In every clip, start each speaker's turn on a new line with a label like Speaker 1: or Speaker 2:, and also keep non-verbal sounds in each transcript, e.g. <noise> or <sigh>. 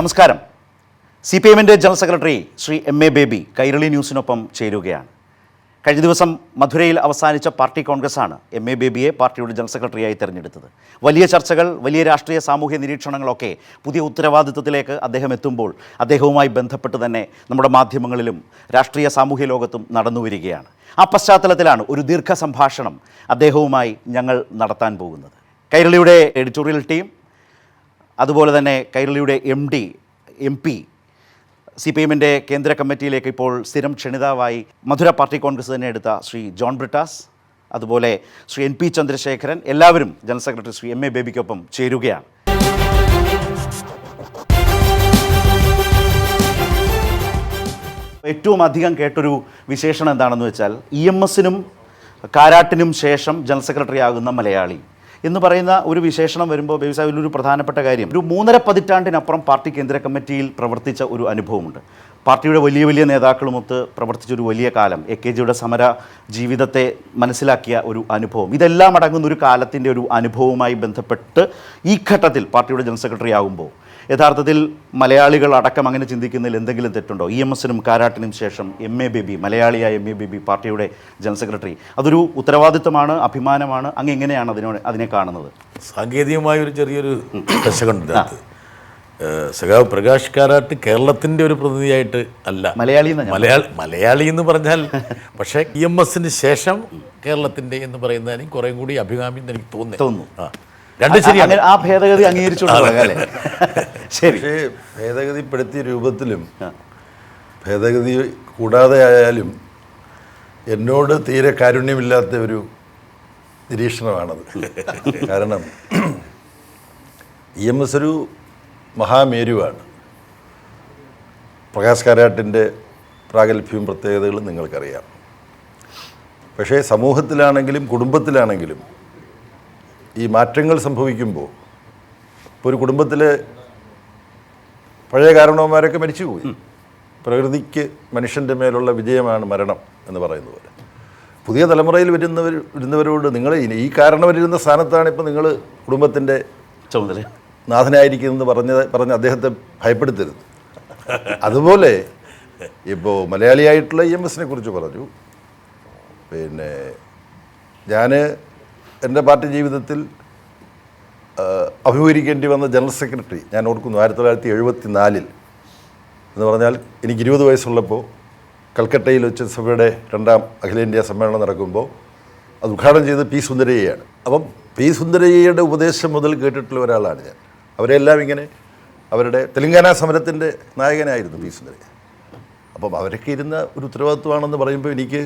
Speaker 1: നമസ്കാരം. C P എമ്മിന്റെ general secretary Shri M A Baby Kairali ന്യൂസിനൊപ്പം ചേരുകയാണ്. കഴിഞ്ഞ ദിവസം മധുരയിൽ അവസാനിച്ച പാർട്ടി കോൺഗ്രസ്സാണ് എം എ ബേബിയെ പാർട്ടിയുടെ ജനറൽ സെക്രട്ടറിയായി തെരഞ്ഞെടുത്തത്. വലിയ ചർച്ചകൾ വലിയ രാഷ്ട്രീയ സാമൂഹ്യ നിരീക്ഷണങ്ങളൊക്കെ പുതിയ ഉത്തരവാദിത്വത്തിലേക്ക് അദ്ദേഹം എത്തുമ്പോൾ അദ്ദേഹവുമായി ബന്ധപ്പെട്ട് തന്നെ നമ്മുടെ മാധ്യമങ്ങളിലും രാഷ്ട്രീയ സാമൂഹ്യ ലോകത്തും നടന്നു വരികയാണ്. ആ പശ്ചാത്തലത്തിലാണ് ഒരു ദീർഘ സംഭാഷണം അദ്ദേഹവുമായി ഞങ്ങൾ നടത്താൻ പോകുന്നത്. കൈരളിയുടെ എഡിറ്റോറിയൽ ടീം അതുപോലെ തന്നെ കൈരളിയുടെ M D M P C P എമ്മിന്റെ കേന്ദ്ര കമ്മിറ്റിയിലേക്ക് ഇപ്പോൾ സ്ഥിരം ക്ഷണിതാവായി മധുര പാർട്ടി കോൺഗ്രസ് തന്നെ എടുത്ത ശ്രീ ജോൺ ബ്രിട്ടാസ് അതുപോലെ ശ്രീ എൻ പി ചന്ദ്രശേഖരൻ എല്ലാവരും general secretary Shri M A ബേബിക്കൊപ്പം ചേരുകയാണ്. ഏറ്റവും അധികം കേട്ടൊരു വിശേഷണം എന്താണെന്ന് വെച്ചാൽ ഇ എം എസിനും കാരാട്ടിനും ശേഷം ജനറൽ സെക്രട്ടറി ആകുന്ന മലയാളി. എന്ന് പറയുന്ന ഒരു വിശേഷണം വരുമ്പോൾ വ്യവസായത്തിൽ ഒരു പ്രധാനപ്പെട്ട കാര്യം. ഒരു മൂന്നര പതിറ്റാണ്ടിനപ്പുറം പാർട്ടി കേന്ദ്ര കമ്മിറ്റിയിൽ പ്രവർത്തിച്ച ഒരു അനുഭവമുണ്ട്. പാർട്ടിയുടെ വലിയ വലിയ നേതാക്കളുമൊത്ത് പ്രവർത്തിച്ച ഒരു വലിയ കാലം. എ കെ ജിയുടെ സമര ജീവിതത്തെ മനസ്സിലാക്കിയ ഒരു അനുഭവം. ഇതെല്ലാം അടങ്ങുന്ന ഒരു കാലത്തിന്റെ ഒരു അനുഭവവുമായി ബന്ധപ്പെട്ട് ഈ ഘട്ടത്തിൽ പാർട്ടിയുടെ ജനറൽ സെക്രട്ടറി ആകുമ്പോൾ യഥാർത്ഥത്തിൽ മലയാളികൾ അടക്കം അങ്ങനെ ചിന്തിക്കുന്നതിൽ എന്തെങ്കിലും തെറ്റുണ്ടോ? ഇ എം എസിനും കാരാട്ടിനും ശേഷം എം എ ബേബി മലയാളിയായ എം എ ബേബി പാർട്ടിയുടെ ജനറൽ സെക്രട്ടറി. അതൊരു ഉത്തരവാദിത്തമാണ് അഭിമാനമാണ്. അങ്ങ് എങ്ങനെയാണ് അതിനോട് അതിനെ കാണുന്നത്?
Speaker 2: സാങ്കേതികമായ ഒരു ചെറിയൊരു പ്രശ്നമുണ്ട് സഖാവ് പ്രകാശ് കാരാട്ട് കേരളത്തിന്റെ ഒരു പ്രതിനിധിയായിട്ട് അല്ല.
Speaker 1: മലയാളി
Speaker 2: മലയാളി മലയാളി എന്ന് പറഞ്ഞാൽ <laughs> പക്ഷേ ഇ എം എസിന് ശേഷം കേരളത്തിന്റെ എന്ന് പറയുന്നതിന് കുറേ കൂടി അഭികാമ്യം എനിക്ക് തോന്നുന്നു.
Speaker 1: തോന്നുന്നു.
Speaker 2: ആ. രണ്ട് ശരിയാണ്.
Speaker 1: അങ്ങനെ ആ ഭേദഗതി അംഗീകരിച്ചുകൊണ്ടല്ലേ അല്ലേ? <laughs> ശരി.
Speaker 3: പക്ഷേ ഭേദഗതിപ്പെടുത്തിയ രൂപത്തിലും ഭേദഗതി കൂടാതെ ആയാലും എന്നോട് തീരെ കാരുണ്യമില്ലാത്ത ഒരു നിരീക്ഷണമാണത്. കാരണം ഇ എം എസ് ഒരു മഹാമേരുവാണ്. പ്രകാശ് കാരാട്ടിന്റെ പ്രാഗൽഭ്യവും പ്രത്യേകതകളും നിങ്ങൾക്കറിയാം. പക്ഷേ സമൂഹത്തിലാണെങ്കിലും കുടുംബത്തിലാണെങ്കിലും ഈ മാറ്റങ്ങൾ സംഭവിക്കുമ്പോൾ ഇപ്പോൾ ഒരു കുടുംബത്തിൽ പഴയ കാരണവന്മാരൊക്കെ മരിച്ചുപോയി. പ്രകൃതിക്ക് മനുഷ്യന്റെ മേലുള്ള വിജയമാണ് മരണം എന്ന് പറയുന്നത് പോലെ. പുതിയ തലമുറയിൽ വരുന്നവർ വരുന്നവരോട് നിങ്ങൾ ഈ കാരണവരിരുന്ന സ്ഥാനത്താണ് ഇപ്പോൾ നിങ്ങൾ കുടുംബത്തിന്റെ
Speaker 1: ചുമതല.
Speaker 3: നാഥനായിരിക്കുമെന്ന് പറഞ്ഞ പറഞ്ഞ് അദ്ദേഹത്തെ ഭയപ്പെടുത്തരുത്. അതുപോലെ ഇപ്പോൾ മലയാളിയായിട്ടുള്ള ഇ എം എസിനെ കുറിച്ച് പറഞ്ഞു. പിന്നെ ഞാൻ എന്റെ പാർട്ടി ജീവിതത്തിൽ അഭിമുഖീകരിക്കേണ്ടി വന്ന ജനറൽ സെക്രട്ടറി ഞാൻ ഓർക്കുന്നു ആയിരത്തി തൊള്ളായിരത്തി എഴുപത്തി നാലിൽ എന്ന് പറഞ്ഞാൽ എനിക്ക് ഇരുപത് വയസ്സുള്ളപ്പോൾ കൽക്കട്ടയിൽ വെച്ച് സഭയുടെ രണ്ടാം അഖിലേന്ത്യാ സമ്മേളനം നടക്കുമ്പോൾ അത് ഉദ്ഘാടനം ചെയ്തത് പി സുന്ദരയ്യയാണ്. അപ്പം പി സുന്ദരയ്യയുടെ ഉപദേശം മുതൽ കേട്ടിട്ടുള്ള ഒരാളാണ് ഞാൻ. അവരെല്ലാം ഇങ്ങനെ അവരുടെ തെലങ്കാന സമരത്തിന്റെ നായകനായിരുന്നു പി സുന്ദരയ്യ. അപ്പം അവരൊക്കെ ഇരുന്ന ഒരു ഉത്തരവാദിത്വമാണെന്ന് പറയുമ്പോൾ എനിക്ക്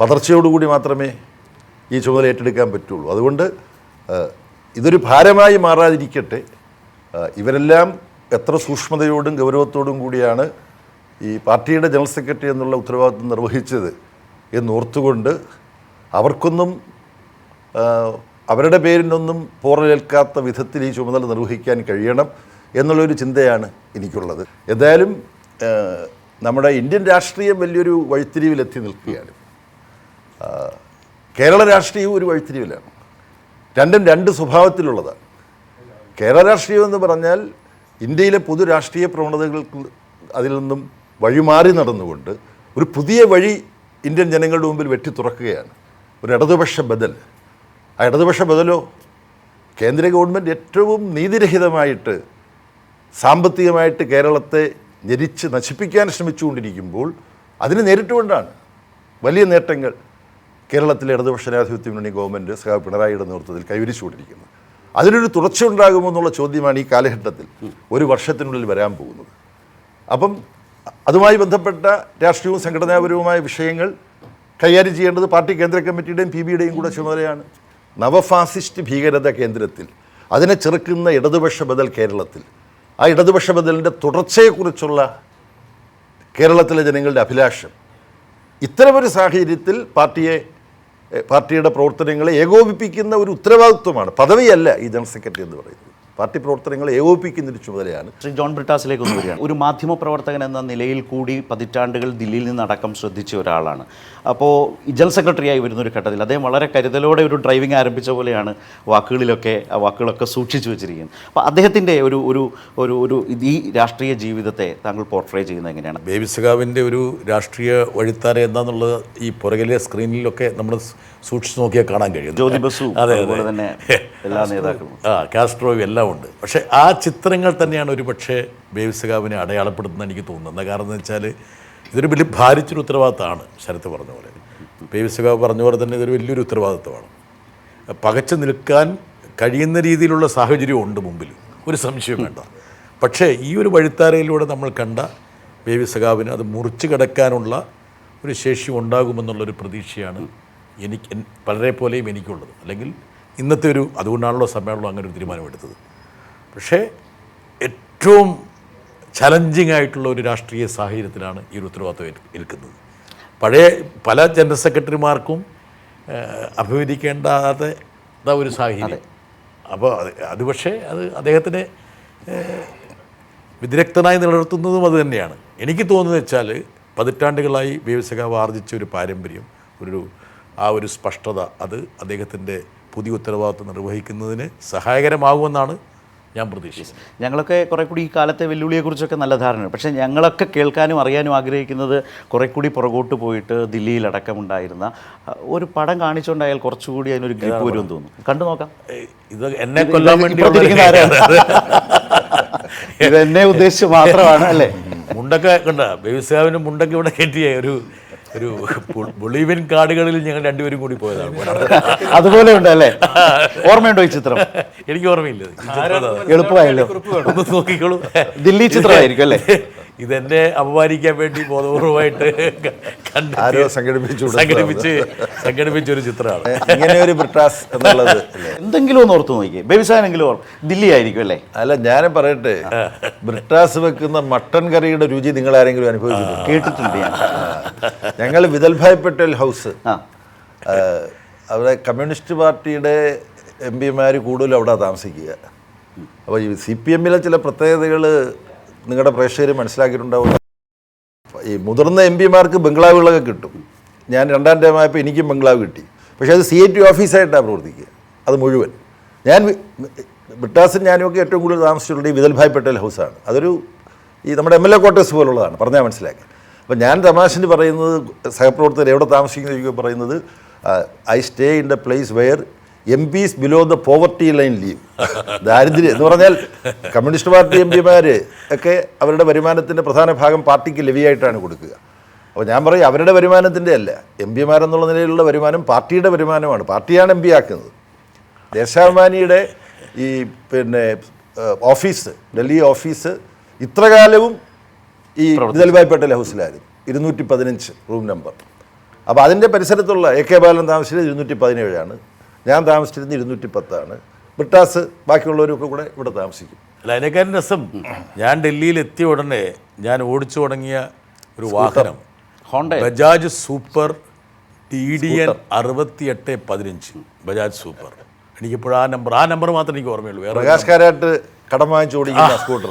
Speaker 3: പതർച്ചയോടുകൂടി മാത്രമേ ഈ ചുമതല ഏറ്റെടുക്കാൻ പറ്റുള്ളൂ. അതുകൊണ്ട് ഇതൊരു ഭാരമായി മാറാതിരിക്കട്ടെ. ഇവരെല്ലാം എത്ര സൂക്ഷ്മതയോടും ഗൗരവത്തോടും കൂടിയാണ് ഈ പാർട്ടിയുടെ ജനറൽ സെക്രട്ടറി എന്നുള്ള ഉത്തരവാദിത്വം നിർവഹിച്ചത് എന്നോർത്തുകൊണ്ട് അവർക്കൊന്നും അവരുടെ പേരിനൊന്നും പോറലേൽക്കാത്ത വിധത്തിൽ ഈ ചുമതല നിർവഹിക്കാൻ കഴിയണം എന്നുള്ളൊരു ചിന്തയാണ് എനിക്കുള്ളത്. എന്തായാലും നമ്മുടെ ഇന്ത്യൻ രാഷ്ട്രീയം വലിയൊരു വഴിത്തിരിവിലെത്തി നിൽക്കുകയാണ്. കേരള രാഷ്ട്രീയവും ഒരു വഴിത്തിരിവിലാണ്. രണ്ടും രണ്ട് സ്വഭാവത്തിലുള്ളതാണ് കേരള രാഷ്ട്രീയം എന്ന് പറഞ്ഞാൽ ഇന്ത്യയിലെ പൊതു രാഷ്ട്രീയ പ്രവണതകൾക്ക് അതിൽ നിന്നും വഴിമാറി നടന്നുകൊണ്ട് ഒരു പുതിയ വഴി ഇന്ത്യൻ ജനങ്ങളുടെ മുമ്പിൽ വെട്ടി തുറക്കുകയാണ്. ഒരു ഇടതുപക്ഷ ബദൽ. ആ ഇടതുപക്ഷ ബദലോ കേന്ദ്ര ഗവൺമെന്റ് ഏറ്റവും നീതിരഹിതമായിട്ട് സാമ്പത്തികമായിട്ട് കേരളത്തെ ഞെരിച്ച് നശിപ്പിക്കാൻ ശ്രമിച്ചുകൊണ്ടിരിക്കുമ്പോൾ അതിന് നേരിട്ടുകൊണ്ടാണ് വലിയ നേട്ടങ്ങൾ കേരളത്തിലെ ഇടതുപക്ഷ ജനാധിപത്യ മുന്നണി ഗവൺമെന്റ് സഹ പിണറായിയുടെ നേതൃത്വത്തിൽ കൈവരിച്ചുകൊണ്ടിരിക്കുന്നത് അതിനൊരു എന്നുള്ള ചോദ്യമാണ് ഈ കാലഘട്ടത്തിൽ ഒരു വർഷത്തിനുള്ളിൽ വരാൻ പോകുന്നത്. അപ്പം അതുമായി ബന്ധപ്പെട്ട രാഷ്ട്രീയവും സംഘടനാപരവുമായ വിഷയങ്ങൾ കൈകാര്യം ചെയ്യേണ്ടത് പാർട്ടി കേന്ദ്ര കമ്മിറ്റിയുടെയും പി ബിയുടെയും കൂടെ ചുമതലയാണ്. നവഫാസിസ്റ്റ് ഭീകരത കേന്ദ്രത്തിൽ അതിനെ ചെറുക്കുന്ന ഇടതുപക്ഷ ബദൽ കേരളത്തിൽ. ആ ഇടതുപക്ഷ ബദലിന്റെ തുടർച്ചയെക്കുറിച്ചുള്ള കേരളത്തിലെ ജനങ്ങളുടെ അഭിലാഷം. ഇത്തരമൊരു സാഹചര്യത്തിൽ പാർട്ടിയെ പാർട്ടിയുടെ പ്രവർത്തനങ്ങളെ ഏകോപിപ്പിക്കുന്ന ഒരു ഉത്തരവാദിത്വമാണ്. പദവിയല്ല ഈ ജനറൽ സെക്രട്ടറി എന്ന് പറയുന്നത്. പാർട്ടി പ്രവർത്തനങ്ങളെ ഏകോപിപ്പിക്കുന്നൊരു ചുമതലയാണ്.
Speaker 1: ശ്രീ ജോൺ ബ്രിട്ടാസിലേക്ക് ഒന്ന് വരികയാണ്. ഒരു മാധ്യമ പ്രവർത്തകൻ എന്ന നിലയിൽ കൂടി പതിറ്റാണ്ടുകൾ ദില്ലിയിൽ നിന്നടക്കം ശ്രദ്ധിച്ച ഒരാളാണ്. അപ്പോൾ ജനറൽ സെക്രട്ടറിയായി വരുന്ന ഒരു ഘട്ടത്തിൽ അദ്ദേഹം വളരെ കരുതലോടെ ഒരു ഡ്രൈവിംഗ് ആരംഭിച്ച പോലെയാണ് വാക്കുകളിലൊക്കെ ആ വാക്കുകളൊക്കെ സൂക്ഷിച്ചു വെച്ചിരിക്കുന്നത്. അപ്പോൾ അദ്ദേഹത്തിന്റെ ഒരു ഒരു ഒരു ഒരു ഇത് ഈ രാഷ്ട്രീയ ജീവിതത്തെ താങ്കൾ പോർട്രേ ചെയ്യുന്നത് എങ്ങനെയാണ്?
Speaker 2: ബേബി സഖാവിന്റെ ഒരു രാഷ്ട്രീയ വഴിത്താര എന്താണെന്നുള്ളത് ഈ പുറകിലെ സ്ക്രീനിലൊക്കെ നമ്മൾ സൂക്ഷിച്ചു നോക്കിയാൽ കാണാൻ കഴിയും
Speaker 1: ജ്യോതി ബസു
Speaker 2: അതെ,
Speaker 1: അതുപോലെ
Speaker 2: അതെ.
Speaker 1: തന്നെ എല്ലാ നേതാക്കളും.
Speaker 2: ആ കാസ്ട്രോ എല്ലാം ഉണ്ട് പക്ഷേ ആ ചിത്രങ്ങൾ തന്നെയാണ് ഒരു പക്ഷേ ബേവിസഖാവിനെ അടയാളപ്പെടുത്തുന്നത് എനിക്ക് തോന്നുന്നത്. കാരണം എന്ന് വെച്ചാൽ ഇതൊരു വലിയ ഭാരിച്ചൊരു ഉത്തരവാദിത്തമാണ് ശരത്ത് പറഞ്ഞ പോലെ. ബേവിസഖാവ് പറഞ്ഞ പോലെ തന്നെ ഇതൊരു വലിയൊരു ഉത്തരവാദിത്തമാണ്. പകച്ചു നിൽക്കാൻ കഴിയുന്ന രീതിയിലുള്ള സാഹചര്യം ഉണ്ട് മുമ്പിൽ. ഒരു സംശയം വേണ്ട. പക്ഷേ ഈ ഒരു വഴിത്താരയിലൂടെ നമ്മൾ കണ്ട ബേബി സഖാവിന് അത് മുറിച്ചു കിടക്കാനുള്ള ഒരു ശേഷി ഉണ്ടാകുമെന്നുള്ളൊരു പ്രതീക്ഷയാണ് എനിക്ക് പലരെ പോലെയും എനിക്കുള്ളത്. അല്ലെങ്കിൽ ഇന്നത്തെ ഒരു അതുകൊണ്ടാണല്ലോ സമ്മേളനം അങ്ങനെ ഒരു തീരുമാനമെടുത്തത്. പക്ഷേ ഏറ്റവും ചലഞ്ചിങ് ആയിട്ടുള്ള ഒരു രാഷ്ട്രീയ സാഹചര്യത്തിലാണ് ഈ ഒരു ഉത്തരവാദിത്വം ഇരിക്കുന്നത് പഴയ പല ജനറൽ സെക്രട്ടറിമാർക്കും അഭിമുഖീകരിക്കേണ്ടാത്ത ഒരു സാഹചര്യം. അപ്പോൾ അത് അത് പക്ഷേ അത് അദ്ദേഹത്തിന് വിദഗ്ധനായി നിലനിർത്തുന്നതും അത് തന്നെയാണ്. എനിക്ക് തോന്നുന്നത് വെച്ചാൽ പതിറ്റാണ്ടുകളായി വ്യവസായകാവ് ആർജിച്ച ഒരു പാരമ്പര്യം ഒരു ആ ഒരു സ്പഷ്ടത അത് അദ്ദേഹത്തിന്റെ പുതിയ ഉത്തരവാദിത്വം നിർവഹിക്കുന്നതിന് സഹായകരമാകുമെന്നാണ് ഞാൻ പ്രതീക്ഷിച്ചു
Speaker 1: ഞങ്ങളൊക്കെ കുറെ കൂടി ഈ കാലത്തെ വെല്ലുവിളിയെക്കുറിച്ചൊക്കെ നല്ല ധാരണയുണ്ട്. പക്ഷേ ഞങ്ങളൊക്കെ കേൾക്കാനും അറിയാനും ആഗ്രഹിക്കുന്നത് കുറെ കൂടി പുറകോട്ട് പോയിട്ട് ദില്ലിയിലടക്കമുണ്ടായിരുന്ന അടക്കമുണ്ടായിരുന്ന ഒരു പടം കാണിച്ചുകൊണ്ടായാൽ കുറച്ചുകൂടി അതിനൊരു ഗ്രിപ്പ് വരുമെന്ന് തോന്നുന്നു. കണ്ടു നോക്കാം.
Speaker 2: ഇത് എന്നെ കൊല്ലാൻ വേണ്ടി? <laughs>
Speaker 1: ഇത് എന്നെ ഉദ്ദേശിച്ച് മാത്രമാണ് അല്ലേ?
Speaker 2: മുണ്ടൊക്കെ കണ്ട? ബേബിസാവിന് മുണ്ടൊക്കെ ഇവിടെ കയറ്റിയ ഒരു ഒരു ബൊളീവിയൻ കാടുകളിൽ ഞങ്ങൾ രണ്ടുപേരും കൂടി പോയതാണ്.
Speaker 1: അതുപോലെ ഉണ്ടല്ലേ ഓർമ്മയുണ്ടോ ഈ ചിത്രം?
Speaker 2: എനിക്ക് ഓർമ്മയില്ല.
Speaker 1: എളുപ്പമായല്ലോ.
Speaker 2: ഒന്ന് നോക്കിക്കോളൂ.
Speaker 1: ദില്ലി ചിത്രമായിരിക്കും അല്ലേ?
Speaker 2: ഇതെന്നെ അപമാനിക്കാൻ വേണ്ടി ബോധപൂർവമായിട്ട് കണ്ട്
Speaker 3: ആരോ സംഘടിപ്പിച്ചു.
Speaker 2: സംഘടിപ്പിച്ച് സംഘടിപ്പിച്ച ഒരു ചിത്രമാണ്.
Speaker 3: ഇങ്ങനെ ഒരു ബ്രിട്ടാസ് എന്നുള്ളത് അല്ലേ?
Speaker 1: എന്തെങ്കിലും ഒന്ന് ഓർത്ത് നോക്കിയേ. ബേബിസാനെങ്കിലും ഓർ ദില്ലി ആയിരിക്കും അല്ലേ?
Speaker 3: അല്ല ഞാനും പറയട്ടെ. ബ്രിട്ടാസ് വെക്കുന്ന മട്ടൻ കറിയുടെ രുചി നിങ്ങൾ ആരെങ്കിലും അനുഭവിച്ചു
Speaker 1: കേട്ടിട്ടുണ്ട് ഞാൻ.
Speaker 3: ഞങ്ങൾ വിദൽഭായ് പട്ടേൽ ഹൗസ്. അവിടെ കമ്മ്യൂണിസ്റ്റ് പാർട്ടിയുടെ എം പിമാർ കൂടുതലും അവിടെ താമസിക്കുക. അപ്പോൾ ഈ സി പി എമ്മിലെ ചില പ്രത്യേകതകൾ നിങ്ങളുടെ പ്രേക്ഷകർ മനസ്സിലാക്കിയിട്ടുണ്ടാവും ഈ മുതിർന്ന എം പിമാർക്ക് ബംഗ്ലാവുകളൊക്കെ കിട്ടും. ഞാൻ രണ്ടാം ടൈം ആയപ്പോൾ എനിക്കും ബംഗ്ലാവ് കിട്ടി. പക്ഷേ അത് സി ഐ ടി ഓഫീസായിട്ടാണ് പ്രവർത്തിക്കുക. അത് മുഴുവൻ. ഞാൻ ബ്രിട്ടാസും ഞാനും ഒക്കെ ഏറ്റവും കൂടുതൽ താമസിച്ചിട്ടുള്ളത് ഈ വിദൽഭായ് പട്ടേൽ ഹൗസാണ്. അതൊരു ഈ നമ്മുടെ എം എൽ എ ക്വാർട്ടേഴ്സ് പോലുള്ളതാണ്. പറഞ്ഞാൽ മനസ്സിലാക്കി അപ്പോൾ ഞാൻ തമാശന് പറയുന്നത് സഹപ്രവർത്തകർ എവിടെ താമസിക്കുന്ന പറയുന്നത് I stay in the place where MPs below the poverty line live ദാരിദ്ര്യം എന്ന് പറഞ്ഞാൽ കമ്മ്യൂണിസ്റ്റ് പാർട്ടി എം പിമാർ ഒക്കെ അവരുടെ വരുമാനത്തിന്റെ പ്രധാന ഭാഗം പാർട്ടിക്ക് ലെവിയായിട്ടാണ് കൊടുക്കുക. അപ്പോൾ ഞാൻ പറയും അവരുടെ വരുമാനത്തിന്റെ അല്ല. എം പിമാരെന്നുള്ള നിലയിലുള്ള വരുമാനം പാർട്ടിയുടെ വരുമാനമാണ്. പാർട്ടിയാണ് എം പി ആക്കുന്നത് ദേശാഭിമാനിയുടെ ഈ പിന്നെ ഓഫീസ് ഡൽഹി ഓഫീസ് ഇത്രകാലവും ഈ ദിൽഭായ് പട്ടേൽ ഹൗസിലായിരുന്നു. ഇരുന്നൂറ്റി പതിനഞ്ച് റൂം നമ്പർ. അപ്പോൾ അതിന്റെ പരിസരത്തുള്ള എ കെ ബാലൻ താമസിച്ചത് ഇരുന്നൂറ്റി പതിനേഴാണ്. ഞാൻ താമസിച്ചിരുന്ന ഇരുന്നൂറ്റി പത്താണ് ബ്രിട്ടാസ് ബാക്കിയുള്ളവരൊക്കെ കൂടെ ഇവിടെ താമസിക്കും.
Speaker 2: അല്ല അതിനേക്കാളും രസം ഞാൻ ഡൽഹിയിൽ എത്തിയ ഉടനെ ഞാൻ ഓടിച്ചു തുടങ്ങിയ ഒരു വാഹനം.
Speaker 1: Honda
Speaker 2: Bajaj super T D N അറുപത്തി എട്ട് പതിനഞ്ച്. ബജാജ് സൂപ്പർ. എനിക്കിപ്പോഴും ആ നമ്പർ ആ നമ്പർ മാത്രമേ എനിക്ക് ഓർമ്മയുള്ളൂ. വേറെ
Speaker 3: പ്രകാശ് കാരാട്ട് കടം വാങ്ങിച്ചു ഓടിക്കുന്ന സ്കൂട്ടർ.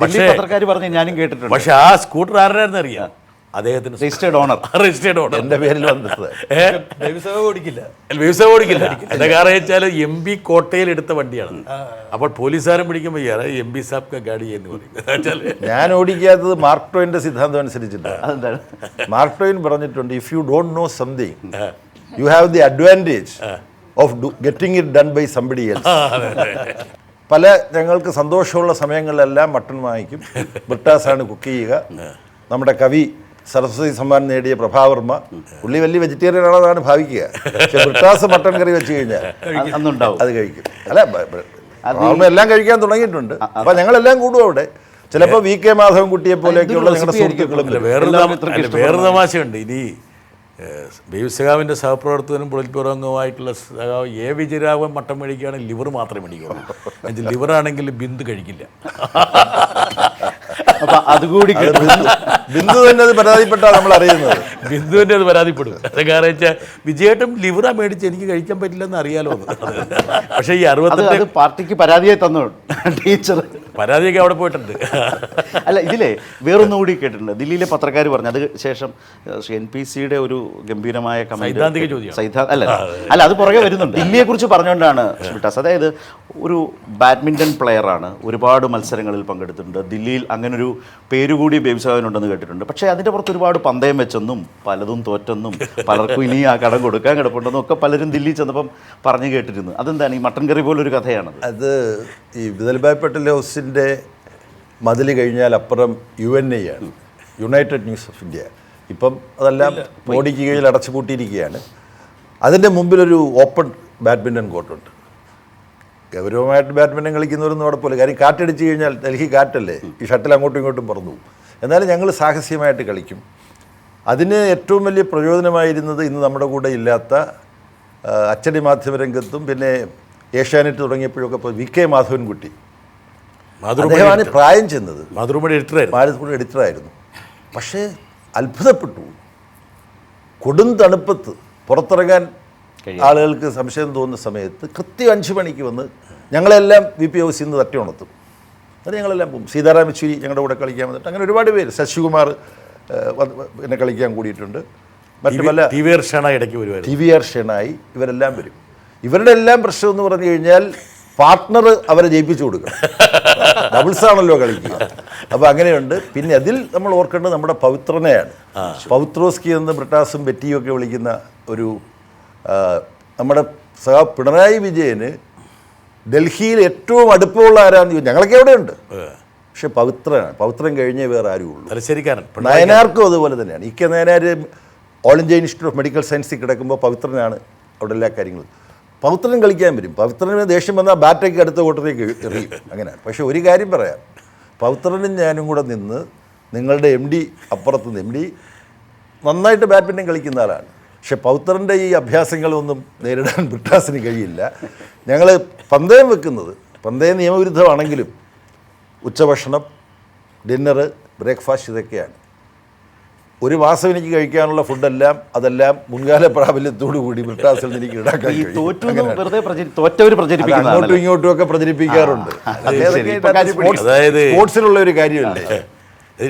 Speaker 1: പക്ഷേ പത്രക്കാർ പറഞ്ഞു ഞാനും കേട്ടിട്ടുണ്ട്.
Speaker 2: പക്ഷേ ആ സ്കൂട്ടർ ആരുടെ അറിയാം. അദ്ദേഹത്തിന്
Speaker 1: രജിസ്റ്റേർഡ് ഓണർ
Speaker 2: രജിസ്റ്റേർഡ് ഓണർ
Speaker 3: എന്റെ പേരിൽ വന്നത്.
Speaker 2: ഓടിക്കില്ല. വ്യവസായം ഓടിക്കില്ല. കാരണം വെച്ചാൽ എം പി കോട്ടയിൽ എടുത്ത വണ്ടിയാണ്. അപ്പോൾ പോലീസുകാരൻ പിടിക്കുമ്പോൾ ഇയാൾ എം പി സാബ് ഗാഡി എന്ന് പറയും.
Speaker 3: ഞാൻ ഓടിക്കാത്തത് മാർക്ക് ടോയിന്റെ സിദ്ധാന്തം അനുസരിച്ചിട്ടാണ്
Speaker 1: അതെന്താണ്?
Speaker 3: മാർക്ക് ടോയിൻ പറഞ്ഞിട്ടുണ്ട് if you don't know something you have the advantage of getting it done by somebody else പല ഞങ്ങൾക്ക് സന്തോഷമുള്ള സമയങ്ങളിലെല്ലാം മട്ടൺ വാങ്ങിക്കും. <laughs> ബ്രിട്ടാസാണ് കുക്ക് ചെയ്യുക. നമ്മുടെ കവി സരസ്വതി സമ്മാനം നേടിയ പ്രഭാവർമ്മ പുള്ളി വലിയ വെജിറ്റേറിയൻ ആണെന്നാണ് ഭാവിക്കുക. പക്ഷെ ബ്രിട്ടാസ് മട്ടൺ കറി വെച്ച് കഴിഞ്ഞാൽ
Speaker 1: അന്നുണ്ടാവും.
Speaker 3: അത് കഴിക്കും. അല്ല പ്രഭാവർമ്മ എല്ലാം കഴിക്കാൻ തുടങ്ങിയിട്ടുണ്ട്. അപ്പൊ ഞങ്ങളെല്ലാം കൂടും അവിടെ. ചിലപ്പോൾ വി കെ മാധവൻകുട്ടിയെ പോലെയൊക്കെയുള്ള ഞങ്ങളുടെ. സുഹൃത്തുക്കളും.
Speaker 2: വേറൊരു തമാശയുണ്ട്. ഇനി ബേബിസഖാവിന്റെ സഹപ്രവർത്തകനും പൊളിറ്റ് അംഗമായിട്ടുള്ള സഖാവ് എ വിജയരാഘവൻ മട്ടം മേടിക്കുകയാണെങ്കിൽ ലിവർ മാത്രമേ മേടിക്കുള്ളൂ. <laughs> ലിവറാണെങ്കിൽ ബിന്ദു കഴിക്കില്ല.
Speaker 1: അപ്പൊ അതുകൂടി
Speaker 3: അത് ബിന്ദു തന്നെ അത് പരാതിപ്പെട്ടാണ് നമ്മൾ അറിയുന്നത്.
Speaker 2: ബിന്ദുവിന്റെ അത് പരാതിപ്പെടും. അത് കാരണം വെച്ചാൽ വിജയേട്ടൻ ലിവറ മേടിച്ച് എനിക്ക് കഴിക്കാൻ പറ്റില്ലെന്ന് അറിയാലോ പക്ഷെ പക്ഷേ ഈ
Speaker 1: അത്
Speaker 2: അറുപത്തെട്ട്
Speaker 1: അത് പാർട്ടിക്ക് പരാതിയായി തന്നു ടീച്ചർ.
Speaker 2: പരാതിയൊക്കെ അവിടെ പോയിട്ടുണ്ട്.
Speaker 1: അല്ല ഇതിലെ വേറൊന്നുകൂടി കേട്ടിട്ടുണ്ട്. ദില്ലിയിലെ പത്രക്കാർ പറഞ്ഞു. അത് ശേഷം എൻ പി സിയുടെ ഒരു ഗംഭീരമായ comment-
Speaker 2: സൈദ്ധാന്തിക ചോദ്യമാണ്.
Speaker 1: സൈദ്ധാ- അല്ല അല്ല അത് പുറകെ വരുന്നുണ്ട്. ദില്ലിയെ കുറിച്ച് പറഞ്ഞുകൊണ്ടാണ് അതായത് ഒരു ബാഡ്മിന്റൺ പ്ലെയറാണ്. ഒരുപാട് മത്സരങ്ങളിൽ പങ്കെടുത്തിട്ടുണ്ട്. ദില്ലിയിൽ അങ്ങനൊരു പേരുകൂടി ബേബിസാവിനുണ്ടെന്ന് കേട്ടിട്ടുണ്ട്. പക്ഷേ അതിന്റെ പുറത്ത് ഒരുപാട് പന്തയം വെച്ചെന്നും പലതും തോറ്റെന്നും പലർക്കും ഇനി ആ കടം കൊടുക്കാൻ കിടപ്പുണ്ടെന്നും ഒക്കെ പലരും ദില്ലി ചെന്നപ്പം പറഞ്ഞു കേട്ടിരുന്നു. അതെന്താണ്? ഈ മട്ടൻ കറി പോലൊരു കഥയാണ്
Speaker 3: അത് ഈ വിദൽഭായ് പട്ടേൽ ഹൗസിന്റെ മതിൽ കഴിഞ്ഞാൽ അപ്പുറം യു എൻ ഐ ആണ്. United news of India. ഇപ്പം അതെല്ലാം മോഡിക്ക് കീഴിൽ അടച്ചുപൂട്ടിയിരിക്കുകയാണ്. അതിന്റെ മുമ്പിലൊരു ഓപ്പൺ ബാഡ്മിന്റൺ കോർട്ടുണ്ട്. ഗൗരവമായിട്ട് ബാഡ്മിന്റൺ കളിക്കുന്നവരൊന്നും അവിടെ പോലെ കാര്യം കാറ്റടിച്ച് കഴിഞ്ഞാൽ ഡൽഹി കാറ്റല്ലേ? ഈ ഷട്ടിൽ അങ്ങോട്ടും ഇങ്ങോട്ടും പറന്നു പോകും. എന്നാലും ഞങ്ങൾ സാഹസ്യമായിട്ട് കളിക്കും. അതിന് ഏറ്റവും വലിയ പ്രചോദനമായിരുന്നത് ഇന്ന് നമ്മുടെ കൂടെ ഇല്ലാത്ത അച്ചടി അച്ചടി മാധ്യമരംഗത്തും പിന്നെ ഏഷ്യാനെറ്റ് തുടങ്ങിയപ്പോഴൊക്കെ ഇപ്പോൾ വി കെ മാധവൻകുട്ടി. അദ്ദേഹമാണ് പ്രായം ചെന്നത്.
Speaker 2: മാതൃഭൂമിയുടെ എഡിറ്ററായിരുന്നു.
Speaker 3: മാതൃഭൂമിയുടെ എഡിറ്ററായിരുന്നു. പക്ഷേ അത്ഭുതപ്പെട്ടു. കൊടും തണുപ്പത്ത് പുറത്തിറങ്ങാൻ ആളുകൾക്ക് സംശയം തോന്നുന്ന സമയത്ത് കൃത്യം അഞ്ച് മണിക്ക് വന്ന് ഞങ്ങളെല്ലാം വി പി ഹൗസിൽ നിന്ന് തട്ടി ഉണർത്തും. അത് ഞങ്ങളെല്ലാം പോകും. സീതാറാം യെച്ചൂരി ഞങ്ങളുടെ കൂടെ കളിക്കാൻ വന്നിട്ട് അങ്ങനെ ഒരുപാട് പേര്. ശശികുമാർ പിന്നെ എന്നെ കളിക്കാൻ കൂടിയിട്ടുണ്ട്. മറ്റു പല
Speaker 2: ടി വി ഷണ ഇടയ്ക്ക് വരുവായിരുന്നു
Speaker 3: ടി വി ആർ ഷെണായി ഇവരെല്ലാം വരും. ഇവരുടെ എല്ലാം പ്രശ്നം എന്ന് പറഞ്ഞു കഴിഞ്ഞാൽ പാർട്ട്ണർ അവരെ ജയിപ്പിച്ചു കൊടുക്കും. ഡബിൾസ് ആണല്ലോ കളിക്കുക. അപ്പോൾ അങ്ങനെയുണ്ട്. പിന്നെ അതിൽ നമ്മൾ ഓർക്കേണ്ടത് നമ്മുടെ പവിത്രനെയാണ് പൗത്രോസ്കി എന്ന് ബ്രിട്ടാസും ബെറ്റിയും ഒക്കെ വിളിക്കുന്ന ഒരു നമ്മുടെ സഹ പിണറായി വിജയന് ഡൽഹിയിൽ ഏറ്റവും അടുപ്പമുള്ള ആരാന്ന് ചോദിച്ചു ഞങ്ങളൊക്കെ എവിടെയുണ്ട് പക്ഷെ പവിത്രനാണ്. പവിത്രം കഴിഞ്ഞേ വേറെ ആരും ഉള്ളൂ.
Speaker 2: തലശ്ശേരിക്കാരൻ
Speaker 3: നയനാർക്കും അതുപോലെ തന്നെയാണ്. E K Nayanar all India institute of medical സയൻസിൽ കിടക്കുമ്പോൾ പവിത്രനാണ് അവിടെ എല്ലാ കാര്യങ്ങളും. പവിത്രൻ കളിക്കാൻ വരും. പവിത്രന് ദേഷ്യം വന്നാൽ ബാറ്റയ്ക്ക് അടുത്ത കൂട്ടത്തേക്ക് എറിയും. അങ്ങനെ പക്ഷേ ഒരു കാര്യം പറയാം. പവിത്രനും ഞാനും കൂടെ നിന്ന് നിങ്ങളുടെ എം ഡി അപ്പുറത്ത് നിന്ന് എം ഡി നന്നായിട്ട് ബാഡ്മിന്റൺ കളിക്കുന്ന ആളാണ്. പക്ഷെ പൗത്രന്റെ ഈ അഭ്യാസങ്ങളൊന്നും നേരിടാൻ ബ്രിട്ടാസിന് കഴിയില്ല. ഞങ്ങൾ പന്തയം വെക്കുന്നത് പന്തയം നിയമവിരുദ്ധമാണെങ്കിലും ഉച്ചഭക്ഷണം ഡിന്നറ് ബ്രേക്ക്ഫാസ്റ്റ് ഇതൊക്കെയാണ്. ഒരു മാസം എനിക്ക് കഴിക്കാനുള്ള ഫുഡെല്ലാം അതെല്ലാം മുൻകാല പ്രാബല്യത്തോടു കൂടി ബ്രിട്ടാസിൽ നിന്ന് എനിക്ക് ഈടാക്കാൻ
Speaker 1: തോറ്റവർ
Speaker 3: അങ്ങോട്ടും ഇങ്ങോട്ടും ഒക്കെ പ്രചരിപ്പിക്കാറുണ്ട്. സ്പോർട്സിലുള്ള ഒരു കാര്യമല്ലേ?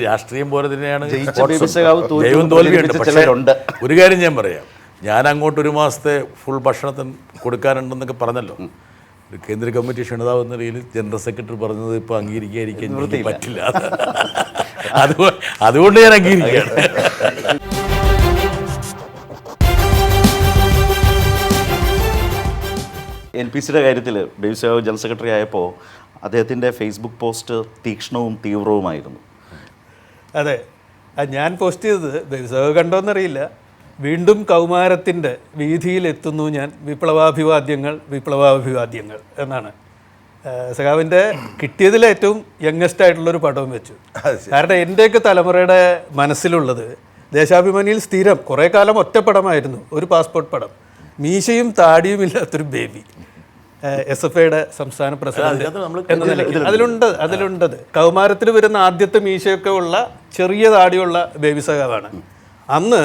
Speaker 2: രാഷ്ട്രീയം പോലെ തന്നെയാണ്
Speaker 1: എന്ന്
Speaker 2: തോൽവിയുണ്ട്. പക്ഷേ ഒരു കാര്യം ഞാൻ പറയാം. ഞാൻ അങ്ങോട്ട് ഒരു മാസത്തെ ഫുൾ ഭക്ഷണത്തിന് കൊടുക്കാനുണ്ടെന്നൊക്കെ പറഞ്ഞല്ലോ. ഒരു കേന്ദ്ര കമ്മിറ്റി ക്ഷണിതാവ് എന്ന രീതിയിൽ ജനറൽ സെക്രട്ടറി പറഞ്ഞത് ഇപ്പോൾ അംഗീകരിക്കാതിരിക്കാൻ പറ്റില്ല. അതുകൊണ്ട് ഞാൻ അംഗീകരിക്കുകയാണ്.
Speaker 1: എൻ പി സിയുടെ കാര്യത്തിൽ ബേബിസാവ് ജനറൽ സെക്രട്ടറി ആയപ്പോൾ അദ്ദേഹത്തിന്റെ ഫേസ്ബുക്ക് പോസ്റ്റ് തീക്ഷ്ണവും തീവ്രവുമായിരുന്നു.
Speaker 4: അതെ. ഞാൻ പോസ്റ്റ് ചെയ്തത് കണ്ടോന്നറിയില്ല. വീണ്ടും കൗമാരത്തിന്റെ വീതിയിലെത്തുന്നു ഞാൻ. വിപ്ലവാഭിവാദ്യങ്ങൾ വിപ്ലവാഭിവാദ്യങ്ങൾ എന്നാണ്. സഖാവിന്റെ കിട്ടിയതിൽ ഏറ്റവും യങ്ങസ്റ്റ് ആയിട്ടുള്ളൊരു പടവും വെച്ചു. കാരണം എന്റെയൊക്കെ തലമുറയുടെ മനസ്സിലുള്ളത് ദേശാഭിമാനിയിൽ സ്ഥിരം കുറേ കാലം ഒറ്റപ്പടമായിരുന്നു. ഒരു പാസ്പോർട്ട് പടം. മീശയും താടിയും ഇല്ലാത്തൊരു ബേബി. എസ് എഫ് ഐയുടെ സംസ്ഥാന പ്രസിഡന്റ് അതിലുണ്ട്. അതിലുണ്ടത്. കൗമാരത്തിൽ വരുന്ന ആദ്യത്തെ മീശയൊക്കെ ഉള്ള ചെറിയ താടിയുള്ള ബേബി സഖാവാണ്. അന്ന്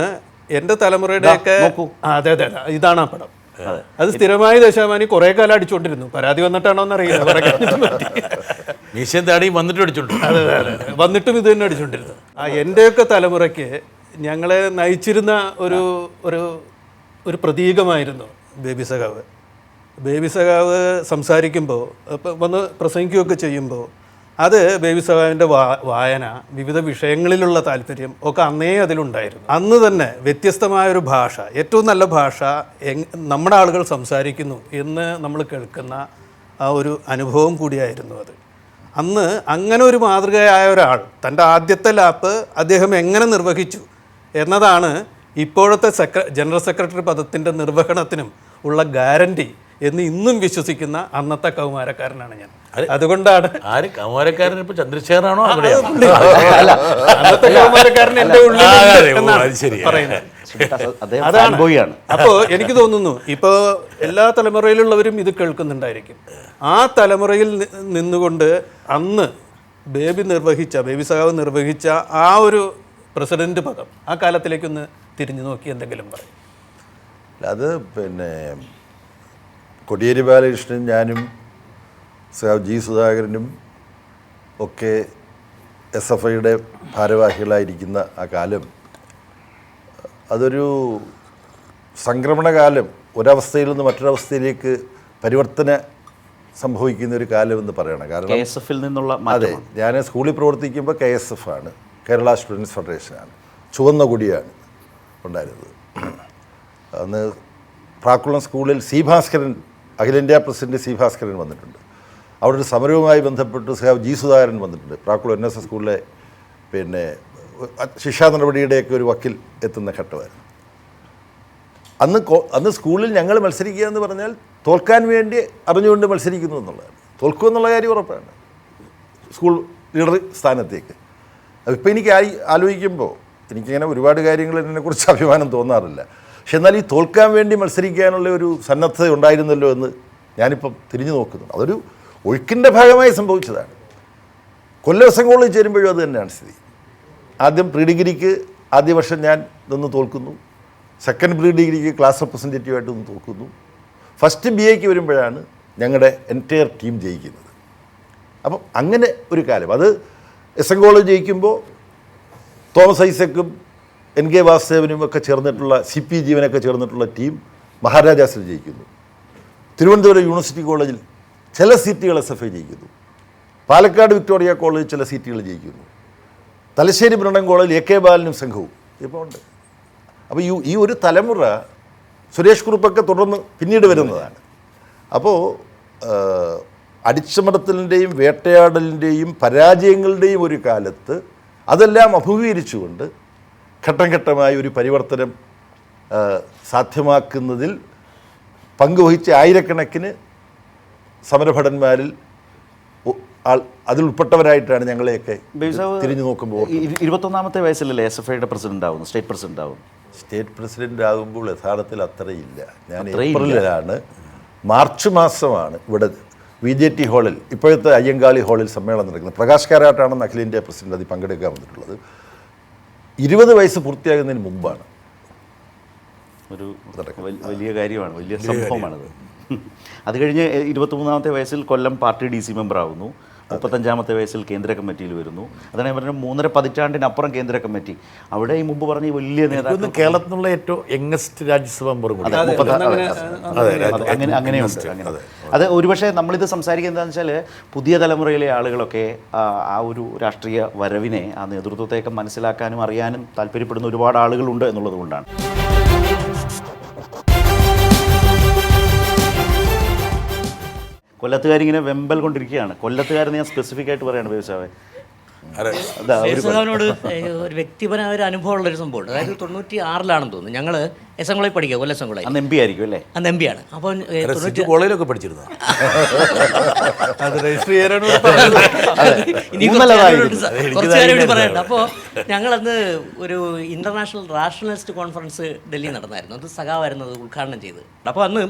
Speaker 4: എന്റെ തലമുറയുടെയൊക്കെ അതെ അതെ ഇതാണ് ആ പടം. അത്. സ്ഥിരമായി ദശാമാനി കുറെ കാലം അടിച്ചുകൊണ്ടിരുന്നു. പരാതി വന്നിട്ടാണോ എന്നറിയില്ല.
Speaker 2: മീശയും താടിയും വന്നിട്ട്
Speaker 4: അതെ അതെ വന്നിട്ടും ഇത് തന്നെ അടിച്ചുകൊണ്ടിരുന്നു ആ എന്റെയൊക്കെ തലമുറയ്ക്ക് ഞങ്ങളെ നയിച്ചിരുന്ന ഒരു ഒരു ഒരു പ്രതീകമായിരുന്നു ബേബി സഖാവ്. ബേബി സഖാവ് സംസാരിക്കുമ്പോൾ വന്ന് പ്രസംഗിക്കുകയൊക്കെ ചെയ്യുമ്പോൾ അത് ബേബി സഖാവിന്റെ വാ വായന വിവിധ വിഷയങ്ങളിലുള്ള താല്പര്യം ഒക്കെ അന്നേ അതിലുണ്ടായിരുന്നു. അന്ന് തന്നെ വ്യത്യസ്തമായൊരു ഭാഷ ഏറ്റവും നല്ല ഭാഷ നമ്മുടെ ആളുകൾ സംസാരിക്കുന്നു എന്ന് നമ്മൾ കേൾക്കുന്ന ആ ഒരു അനുഭവം കൂടിയായിരുന്നു അത്. അന്ന് അങ്ങനെ ഒരു മാതൃകയായ ഒരാൾ തന്റെ ആദ്യത്തെ ലാപ്പ് അദ്ദേഹം എങ്ങനെ നിർവഹിച്ചു എന്നതാണ് ഇപ്പോഴത്തെ സെക്ര ജനറൽ സെക്രട്ടറി പദത്തിന്റെ നിർവഹണത്തിനും ഉള്ള ഗ്യാരണ്ടി എന്ന് ഇന്നും വിശ്വസിക്കുന്ന അന്നത്തെ കൗമാരക്കാരനാണ് ഞാൻ. അതുകൊണ്ടാണ്
Speaker 2: ആര്? കൗമാരക്കാരൻ ഇപ്പൊ ചന്ദ്രശേഖറാണോ അവിടെ
Speaker 4: അന്നത്തെ കൗമാരക്കാരൻ
Speaker 2: എന്റെ
Speaker 4: ഉള്ളിൽ. പറയുന്നത്. അതാണ്. അപ്പോ എനിക്ക് തോന്നുന്നു ഇപ്പോ എല്ലാ തലമുറയിലുള്ളവരും ഇത് കേൾക്കുന്നുണ്ടായിരിക്കും. ആ തലമുറയിൽ നിന്നുകൊണ്ട് അന്ന് ബേബി നിർവഹിച്ച ബേബി സഹാവ് നിർവഹിച്ച ആ ഒരു പ്രസിഡന്റ് പദം ആ കാലത്തിലേക്കൊന്ന് തിരിഞ്ഞു നോക്കി എന്തെങ്കിലും പറയും.
Speaker 3: അത് പിന്നെ കൊടിയേരി ബാലകൃഷ്ണനും ഞാനും സാബ് ജി സുധാകരനും ഒക്കെ എസ് എഫ് ഐയുടെ ഭാരവാഹികളായിരിക്കുന്ന ആ കാലം അതൊരു സംക്രമണകാലം ഒരവസ്ഥയിൽ നിന്ന് മറ്റൊരവസ്ഥയിലേക്ക് പരിവർത്തന സംഭവിക്കുന്ന ഒരു കാലം എന്ന് പറയണം. കാരണം
Speaker 1: എസ് എഫിൽ നിന്നുള്ള
Speaker 3: അതെ ഞാൻ സ്കൂളിൽ പ്രവർത്തിക്കുമ്പോൾ കെ എസ് എഫ് ആണ് കേരള സ്റ്റുഡൻസ് ഫെഡറേഷനാണ് ചുവന്ന കൊടിയാണ് ഉണ്ടായിരുന്നത്. അന്ന് പ്രാക്കുളം സ്കൂളിൽ സി ഭാസ്കരൻ അഖിലേന്ത്യാ പ്രസിഡന്റ് സി ഭാസ്കരൻ വന്നിട്ടുണ്ട്. അവിടെ ഒരു സമരവുമായി ബന്ധപ്പെട്ട് സഹാബ് ജി സുധാകരൻ വന്നിട്ടുണ്ട്. പ്രാക്കുളം എൻ എസ് എസ് സ്കൂളിലെ പിന്നെ ശിക്ഷാ നടപടിയുടെയൊക്കെ ഒരു വക്കിൽ എത്തുന്ന ഘട്ടമായിരുന്നു. അന്ന് അന്ന് സ്കൂളിൽ ഞങ്ങൾ മത്സരിക്കുക എന്ന് പറഞ്ഞാൽ തോൽക്കാൻ വേണ്ടി അറിഞ്ഞുകൊണ്ട് മത്സരിക്കുന്നു എന്നുള്ളതാണ്. തോൽക്കും എന്നുള്ള കാര്യം ഉറപ്പാണ്. സ്കൂൾ ലീഡർ സ്ഥാനത്തേക്ക്. അതിപ്പോൾ എനിക്ക് ആയി ആലോചിക്കുമ്പോൾ എനിക്കിങ്ങനെ ഒരുപാട് കാര്യങ്ങൾ ഇതിനെക്കുറിച്ച് അഭിമാനം തോന്നാറില്ല. പക്ഷെ എന്നാൽ ഈ തോൽക്കാൻ വേണ്ടി മത്സരിക്കാനുള്ള ഒരു സന്നദ്ധത ഉണ്ടായിരുന്നല്ലോ എന്ന് ഞാനിപ്പം തിരിഞ്ഞു നോക്കുന്നുണ്ട് അതൊരു ഒഴുക്കിന്റെ ഭാഗമായി സംഭവിച്ചതാണ്. കൊല്ലവസം കോളേജ് ചേരുമ്പോഴും അത് തന്നെയാണ് സ്ഥിതി. ആദ്യം പ്രീ ഡിഗ്രിക്ക് ആദ്യ വർഷം ഞാൻ നിന്ന് തോൽക്കുന്നു. സെക്കൻഡ് പ്രീ ഡിഗ്രിക്ക് ക്ലാസ് റെപ്രസെന്റേറ്റീവായിട്ട് നിന്ന് തോൽക്കുന്നു. ഫസ്റ്റ് ബി എക്ക് വരുമ്പോഴാണ് ഞങ്ങളുടെ എന്റയർ ടീം ജയിക്കുന്നത്. അപ്പം അങ്ങനെ ഒരു കാലം. അത് എസ് എൻ കോളേജ് ജയിക്കുമ്പോൾ തോമസ് ഐസക്കും എൻ കെ വാസുദേവനും ഒക്കെ ചേർന്നിട്ടുള്ള സി പി ജീവനൊക്കെ ചേർന്നിട്ടുള്ള ടീം മഹാരാജാസിൽ ജയിക്കുന്നു. തിരുവനന്തപുരം യൂണിവേഴ്സിറ്റി കോളേജിൽ ചില സീറ്റുകൾ എസ് എഫ് ഐ ജയിക്കുന്നു. പാലക്കാട് വിക്ടോറിയ കോളേജിൽ ചില സീറ്റുകൾ ജയിക്കുന്നു. Thalassery Brennen college A K ബാലനും സംഘവും ഇപ്പോൾ ഉണ്ട്. അപ്പോൾ ഈ ഈ ഒരു തലമുറ സുരേഷ് കുറുപ്പൊക്കെ തുടർന്ന് പിന്നീട് വരുന്നതാണ്. അപ്പോൾ അടിച്ചമർത്തലിന്റെയും വേട്ടയാടലിന്റെയും പരാജയങ്ങളുടെയും ഒരു കാലത്ത് അതെല്ലാം അഭിമുഖീകരിച്ചുകൊണ്ട് ഘട്ടം ഘട്ടമായി ഒരു പരിവർത്തനം സാധ്യമാക്കുന്നതിൽ പങ്കുവഹിച്ച ആയിരക്കണക്കിന് സമരഭടന്മാരിൽ ആൾ അതിൽ ഉൾപ്പെട്ടവരായിട്ടാണ് ഞങ്ങളെയൊക്കെ തിരിഞ്ഞു നോക്കുമ്പോൾ
Speaker 1: ഇരുപത്തൊന്നാമത്തെ വയസ്സിലല്ലേ എസ് എഫ് ഐയുടെ പ്രസിഡന്റ് ആവുന്നു സ്റ്റേറ്റ് പ്രസിഡന്റ് ആവുന്നു?
Speaker 3: സ്റ്റേറ്റ് പ്രസിഡന്റ് ആകുമ്പോൾ യഥാർത്ഥത്തിൽ അത്രയില്ല. ഞാൻ ഏപ്രിലാണ് മാർച്ച് മാസമാണ് ഇവിടെ വി ജെ ടി ഹാളിൽ ഇപ്പോഴത്തെ അയ്യങ്കാളി ഹാളിൽ സമ്മേളനം നടക്കുന്നത്. പ്രകാശ് കാരാട്ടാണ് അഖിലേന്ത്യാ പ്രസിഡന്റ് അതിൽ പങ്കെടുക്കാൻ വന്നിട്ടുള്ളത്. ഇരുപത് വയസ്സ് പൂർത്തിയാകുന്നതിന് മുമ്പാണ്.
Speaker 1: ഒരു വലിയ കാര്യമാണ്. വലിയ സംഭവമാണത്. അത് കഴിഞ്ഞ് ഇരുപത്തിമൂന്നാമത്തെ വയസ്സിൽ Kollam party D C member ആവുന്നു മുപ്പത്തഞ്ചാമത്തെ വയസ്സിൽ കേന്ദ്ര കമ്മിറ്റിയിൽ വരുന്നു. അതാണ് ഞാൻ പറഞ്ഞത് മൂന്നര പതിറ്റാണ്ടിനപ്പുറം കേന്ദ്ര കമ്മിറ്റി. അവിടെ ഈ മുമ്പ് പറഞ്ഞ വലിയ നേതാക്കൾ
Speaker 2: കേരളത്തിലുള്ള ഏറ്റവും യങ്ങസ്റ്റ് രാജ്യസഭ
Speaker 4: അങ്ങനെ-
Speaker 1: അങ്ങനെയുണ്ട് അങ്ങനെ. അത്. ഒരുപക്ഷെ നമ്മളിത് സംസാരിക്കുന്നത് എന്താണെന്ന് വെച്ചാൽ പുതിയ തലമുറയിലെ ആളുകളൊക്കെ ആ, ആ ഒരു രാഷ്ട്രീയ വരവിനെ ആ നേതൃത്വത്തെയൊക്കെ മനസ്സിലാക്കാനും അറിയാനും താല്പര്യപ്പെടുന്ന ഒരുപാട് ആളുകളുണ്ട് എന്നുള്ളത് കൊണ്ടാണ്. കൊല്ലത്തുകാരിങ്ങനെ വെമ്പൽ കൊണ്ടിരിക്കുകയാണ്. കൊല്ലത്തുകാരെന്ന് ഞാൻ സ്പെസിഫിക് ആയിട്ട് പറയാണ് ബേബിസാവേ
Speaker 2: അതെ.
Speaker 1: അതാ ഒരു
Speaker 5: ഒരു വ്യക്തിപരമായ ഒരു അനുഭവമുള്ള ഒരു സംഭവമുണ്ട്. അതായത് തൊണ്ണൂറ്റി ആറിലാണെന്ന് തോന്നുന്നു. ഞങ്ങൾ എസ് എം കോളേജ് പഠിക്കുക കൊല്ലം എസ് എം കോളേജ്
Speaker 1: അന്ന് എം പി ആയിരിക്കും അല്ലേ?
Speaker 5: അന്ന് എം പി ആണ്. അപ്പോൾ
Speaker 2: കോളേജിലൊക്കെ പഠിച്ചിരുന്നു <laughs>
Speaker 4: അത് രജിസ്റ്റർ ചെയ്യാനാണ്
Speaker 5: ഇനി കുറച്ച് കാര്യം കൂടി അപ്പോൾ ഞങ്ങളന്ന് ഒരു ഇന്റർനാഷണൽ റാഷണലിസ്റ്റ് കോൺഫറൻസ് ഡൽഹി നടന്നായിരുന്നു. അത് സഖാവായിരുന്നു അത് ഉദ്ഘാടനം ചെയ്ത്. അപ്പോൾ അന്ന്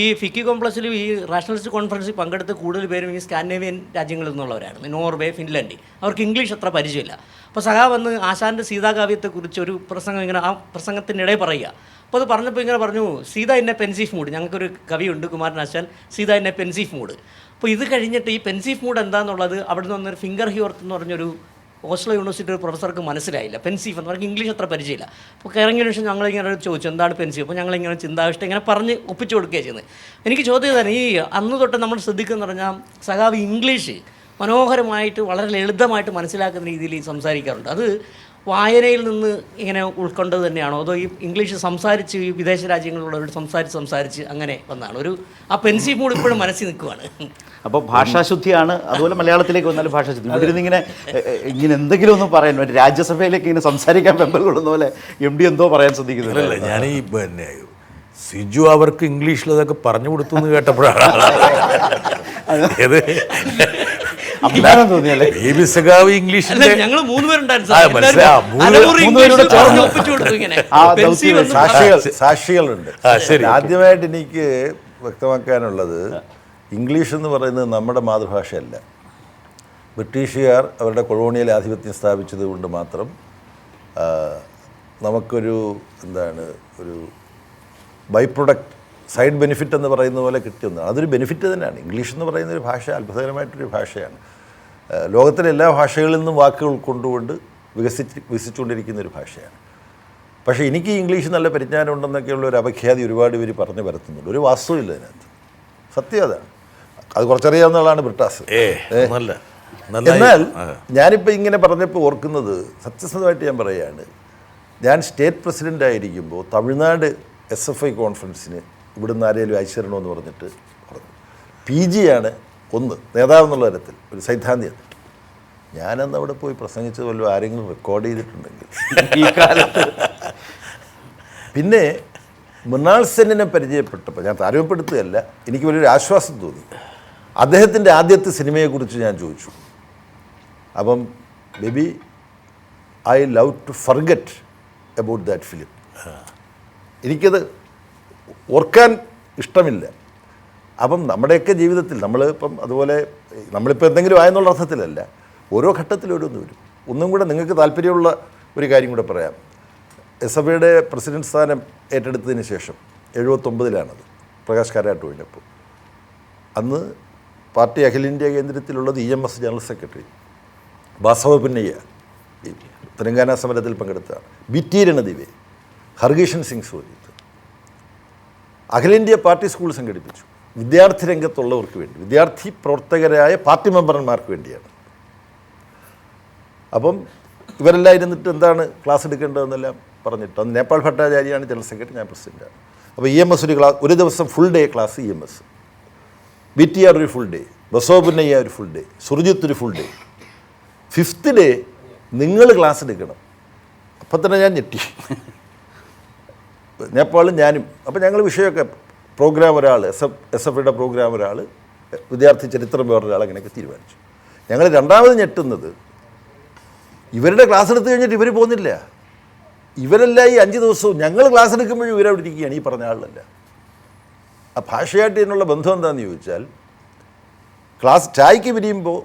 Speaker 5: ഈ ഫിക്കി കോംപ്ലക്സിലും ഈ റാഷണലിസ്റ്റ് കോൺഫറൻസിൽ പങ്കെടുത്ത് കൂടുതൽ പേരും ഈ സ്കാൻഡിനേവിയൻ രാജ്യങ്ങളിൽ നിന്നുള്ളവരായിരുന്നു നോർവേ ഫിൻലൻഡ്. അവർക്ക് ഇംഗ്ലീഷ് അത്ര പരിചയമില്ല. അപ്പോൾ സഖാവ് വന്ന് ആശാന്റെ സീതാകാവ്യത്തെക്കുറിച്ച് ഒരു പ്രസംഗം ഇങ്ങനെ ആ പ്രസംഗത്തിനിടെ പറയുക. അപ്പോൾ അത് പറഞ്ഞപ്പോൾ ഇങ്ങനെ പറഞ്ഞു സീത എന്നെ പെൻസീഫ് മൂഡ് ഞങ്ങൾക്കൊരു കവിയുണ്ട് കുമാരൻ ആശാൻ സീത എന്നെ പെൻസീഫ് മൂഡ് അപ്പോൾ ഇത് കഴിഞ്ഞിട്ട് ഈ പെൻസീഫ് മൂഡ് എന്താണെന്നുള്ളത് അവിടെ നിന്ന് വന്നൊരു ഫിംഗർ ഹിയോർത്ത് എന്ന് പറഞ്ഞൊരു ഓസ്ലോ യൂണിവേഴ്സിറ്റി ഒരു പ്രൊഫസർക്ക് മനസ്സിലായില്ല. പെൻസീഫ് എന്ന് പറഞ്ഞാൽ ഇംഗ്ലീഷ് അത്ര പരിചയമില്ല. അപ്പോൾ ഇറങ്ങിയ ശേഷം ഞങ്ങളിങ്ങനെ ചോദിച്ചു എന്താണ് പെൻസീഫ് അപ്പോൾ ഞങ്ങളിങ്ങനെ ചിന്താവിഷ്ടം ഇങ്ങനെ പറഞ്ഞ് ഒപ്പിച്ചു കൊടുക്കുകയാണ് ചെയ്യുന്നത്. എനിക്ക് ചോദ്യം തന്നെ ഈ അന്ന് തൊട്ട് നമ്മൾ ശ്രദ്ധിക്കുന്ന പറഞ്ഞാൽ സഖാവ് ഇംഗ്ലീഷ് മനോഹരമായിട്ട് വളരെ ലളിതമായിട്ട് മനസ്സിലാക്കുന്ന രീതിയിൽ സംസാരിക്കാറുണ്ട്. അത് വായനയിൽ നിന്ന് ഇങ്ങനെ ഉൾക്കൊണ്ടത് തന്നെയാണോ? അതോ ഈ ഇംഗ്ലീഷ് സംസാരിച്ച് ഈ വിദേശ രാജ്യങ്ങളിലുള്ളവരോട് സംസാരിച്ച് സംസാരിച്ച് അങ്ങനെ വന്നാണ്? ഒരു ആ പെൻസീഫ് മൂഡ് ഇപ്പോഴും മനസ്സിൽ നിൽക്കുവാണ്.
Speaker 1: അപ്പോൾ ഭാഷാശുദ്ധിയാണ്. അതുപോലെ മലയാളത്തിലേക്ക് വന്നാലും ഭാഷാശുദ്ധി. അതിരുന്ന് ഇങ്ങനെ എന്തെങ്കിലും ഒന്നും പറയാൻ വേണ്ടി രാജ്യസഭയിലേക്ക് ഇങ്ങനെ സംസാരിക്കാൻ വെമ്പൽ കൊള്ളുന്ന പോലെ എം ഡി എന്തോ പറയാൻ ശ്രദ്ധിക്കുന്നില്ല
Speaker 2: അല്ല ഞാൻ ഈ പിന്നെ സിജു അവർക്ക് ഇംഗ്ലീഷിൽ അതൊക്കെ പറഞ്ഞു കൊടുത്തു എന്ന് കേട്ടപ്പോഴാണ് ഏത്?
Speaker 1: അഭിമാനം തോന്നിയല്ലേ
Speaker 2: ബേബി സഖാവ് ഇംഗ്ലീഷിന്റെ
Speaker 5: ഞങ്ങൾ
Speaker 3: സാക്ഷികളുണ്ട്
Speaker 2: ശരി,
Speaker 3: ആദ്യമായിട്ട് എനിക്ക് വ്യക്തമാക്കാനുള്ളത് ഇംഗ്ലീഷ് എന്ന് പറയുന്നത് നമ്മുടെ മാതൃഭാഷയല്ല. ബ്രിട്ടീഷുകാർ അവരുടെ കൊളോണിയൽ ആധിപത്യം സ്ഥാപിച്ചത് കൊണ്ട് മാത്രം നമുക്കൊരു എന്താണ് ഒരു ബൈ പ്രൊഡക്റ്റ് സൈഡ് ബെനിഫിറ്റ് എന്ന് പറയുന്ന പോലെ കിട്ടുന്നതാണ് അതൊരു ബെനിഫിറ്റ് തന്നെയാണ്. ഇംഗ്ലീഷ് എന്ന് പറയുന്ന ഒരു ഭാഷ അത്ഭുതകരമായിട്ടൊരു ഭാഷയാണ്. ലോകത്തിലെ എല്ലാ ഭാഷകളിൽ നിന്നും വാക്കുകൾ ഉൾക്കൊണ്ടുകൊണ്ട് വികസിച്ച് വികസിച്ചുകൊണ്ടിരിക്കുന്ന ഒരു ഭാഷയാണ്. പക്ഷേ എനിക്ക് ഇംഗ്ലീഷ് നല്ല പരിജ്ഞാനം ഉണ്ടെന്നൊക്കെയുള്ള ഒരു അപഖ്യാതി ഒരുപാട് പേര് പറഞ്ഞു പരത്തുന്നുണ്ട്. ഒരു വാസ്തുവില്ല അതിനകത്ത് സത്യം അതാണ്. അത് കുറച്ചറിയാവുന്ന ആളാണ് ബ്രിട്ടാസ് എന്നാൽ ഞാനിപ്പോൾ ഇങ്ങനെ പറഞ്ഞപ്പോൾ ഓർക്കുന്നത് സത്യസന്ധമായിട്ട് ഞാൻ പറയുകയാണ്. ഞാൻ സ്റ്റേറ്റ് പ്രസിഡന്റ് ആയിരിക്കുമ്പോൾ തമിഴ്നാട് എസ് എഫ് ഐ കോൺഫറൻസിന് ഇവിടുന്ന് ആരെങ്കിലും അയച്ചിരണമെന്ന് പറഞ്ഞിട്ട് പറഞ്ഞു. പി ജിയാണ് ഒന്ന് നേതാവെന്നുള്ള തരത്തിൽ ഒരു സൈദ്ധാന്തികത ഞാനന്ന് അവിടെ പോയി പ്രസംഗിച്ചത് വല്ലതും ആരെങ്കിലും റെക്കോർഡ് ചെയ്തിട്ടുണ്ടെങ്കിൽ.
Speaker 1: ഈ കാലത്ത്.
Speaker 3: പിന്നെ മൃണാൾ സെന്നിനെ പരിചയപ്പെട്ടപ്പോൾ ഞാൻ താരതമ്യപ്പെടുത്തുകയല്ല എനിക്ക് വലിയൊരു ആശ്വാസം തോന്നി. അദ്ദേഹത്തിന്റെ ആദ്യത്തെ സിനിമയെക്കുറിച്ച് ഞാൻ ചോദിച്ചു. അപ്പം Baby I love to forget about that film എനിക്കത് ഓർക്കാൻ ഇഷ്ടമില്ല. അപ്പം നമ്മുടെയൊക്കെ ജീവിതത്തിൽ നമ്മൾ ഇപ്പം അതുപോലെ നമ്മളിപ്പോൾ എന്തെങ്കിലും ആയെന്നുള്ള അർത്ഥത്തിലല്ല ഓരോ ഘട്ടത്തിൽ ഓരോന്ന് വരും. ഒന്നും കൂടെ നിങ്ങൾക്ക് താല്പര്യമുള്ള ഒരു കാര്യം കൂടെ പറയാം. എസ് എഫ് ഐയുടെ പ്രസിഡന്റ് സ്ഥാനം ഏറ്റെടുത്തതിന് ശേഷം എഴുപത്തൊമ്പതിലാണത് പ്രകാശ് കാരാട്ട് കഴിഞ്ഞപ്പോൾ. അന്ന് പാർട്ടി അഖിലേന്ത്യാ കേന്ദ്രത്തിലുള്ളത് E M S general secretary Basavapunnaiah. Telangana സമരത്തിൽ പങ്കെടുത്തതാണ് ബി ടി രണദിവെ സിംഗ് സോജിത്ത് അഖിലേന്ത്യാ പാർട്ടി സ്കൂൾ സംഘടിപ്പിച്ചു. വിദ്യാർത്ഥി രംഗത്തുള്ളവർക്ക് വേണ്ടി. വിദ്യാർത്ഥി പ്രവർത്തകരായ പാർട്ടി മെമ്പർമാർക്ക് വേണ്ടിയാണ്. അപ്പം ഇവരെല്ലാം ഇരുന്നിട്ട് എന്താണ് ക്ലാസ് എടുക്കേണ്ടതെന്നെല്ലാം പറഞ്ഞിട്ട് അന്ന് നേപ്പാൾ ഭട്ടാചാര്യാണ് ജനറൽ സെക്രട്ടറി ഞാൻ പ്രസിഡന്റാണ് അപ്പോൾ ഇ എം എസ് ഒരു ക്ലാസ് ഒരു ദിവസം full day class E M S. B T R ഒരു ഫുൾ ഡേ ബസോബുന്നയ്യ ഒരു ഫുൾ ഡേ സുർജിത്ത് ഒരു ഫുൾ ഡേ ഫിഫ്ത്ത് ഡേ നിങ്ങൾ ക്ലാസ് എടുക്കണം. അപ്പം തന്നെ ഞാൻ ഞെട്ടി. നേപ്പാളും ഞാനും അപ്പോൾ ഞങ്ങൾ വിഷയമൊക്കെ പ്രോഗ്രാം ഒരാൾ എസ് എഫ് എസ് എഫ് ഐയുടെ പ്രോഗ്രാം ഒരാൾ വിദ്യാർത്ഥി ചരിത്രം വേറൊരാൾ അങ്ങനെയൊക്കെ തീരുമാനിച്ചു. ഞങ്ങൾ രണ്ടാമത് ഞെട്ടുന്നത് ഇവരുടെ ക്ലാസ് എടുത്തു കഴിഞ്ഞിട്ട് ഇവർ പോകുന്നില്ല. ഇവരെല്ലാം ഈ അഞ്ച് ദിവസവും ഞങ്ങൾ ക്ലാസ് എടുക്കുമ്പോഴും ഇവരവിടെ ഇരിക്കുകയാണ് ഈ പറഞ്ഞ ആളിലല്ല. ആ ഭാഷയായിട്ട് ഇതിനുള്ള ബന്ധം എന്താണെന്ന് ചോദിച്ചാൽ ക്ലാസ് ചായക്ക് പിരിയുമ്പോൾ